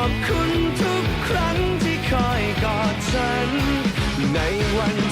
อบคุณทุกครั้งที่คอยกอดฉันในวัน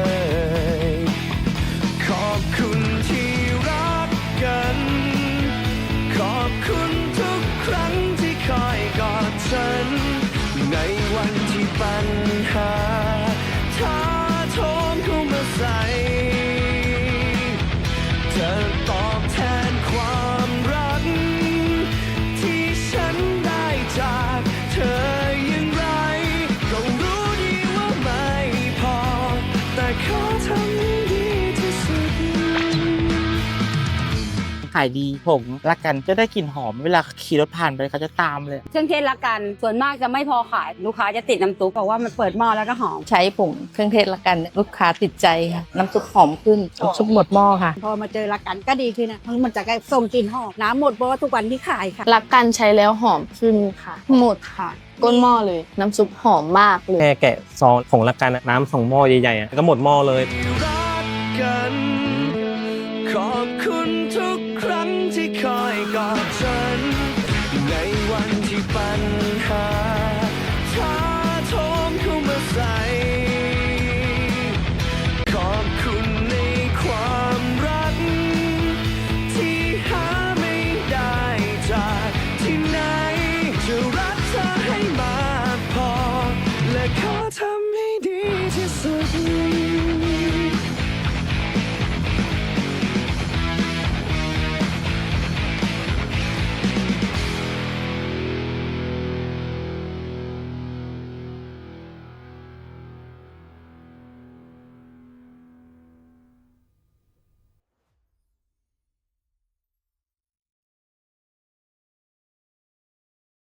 คุณทุกครั้งที่คอยกอดฉัน ในวันที่ปัญหาท้า ขายดีผมรักกันจะได้กลิ่นหอมเวลาขี่รถผ่านไปเขาจะตามเลย เครื่องเทศละกันส่วนมากจะไม่พอขายลูกค้าจะติดน้ำซุปบอกว่ามันเปิดหม้อแล้วก็หอมใช้ผงเครื่องเทศละกันเนี่ยลูกค้าติดใจค่ะน้ำซุปหอมขึ้นน้ำซุปหมดหม้อค่ะ พอมาเจอรักกันก็ดีขึ้นนะทั้งมันจะได้ส่งกลิ่นหอมน้ำหมดเพราะว่าทุกวันที่ขายค่ะรักกันใช้แล้วหอมขึ้นค่ะ หมดค่ะก้นหม้อเลย น้ำซุปหอมมากเลยแค่แกะซองผงละกันอะน้ำสองหม้อใหญ่ๆอะก็หมดหม้อเลยรักกันขอบคุณทุก คอยกอดเธอ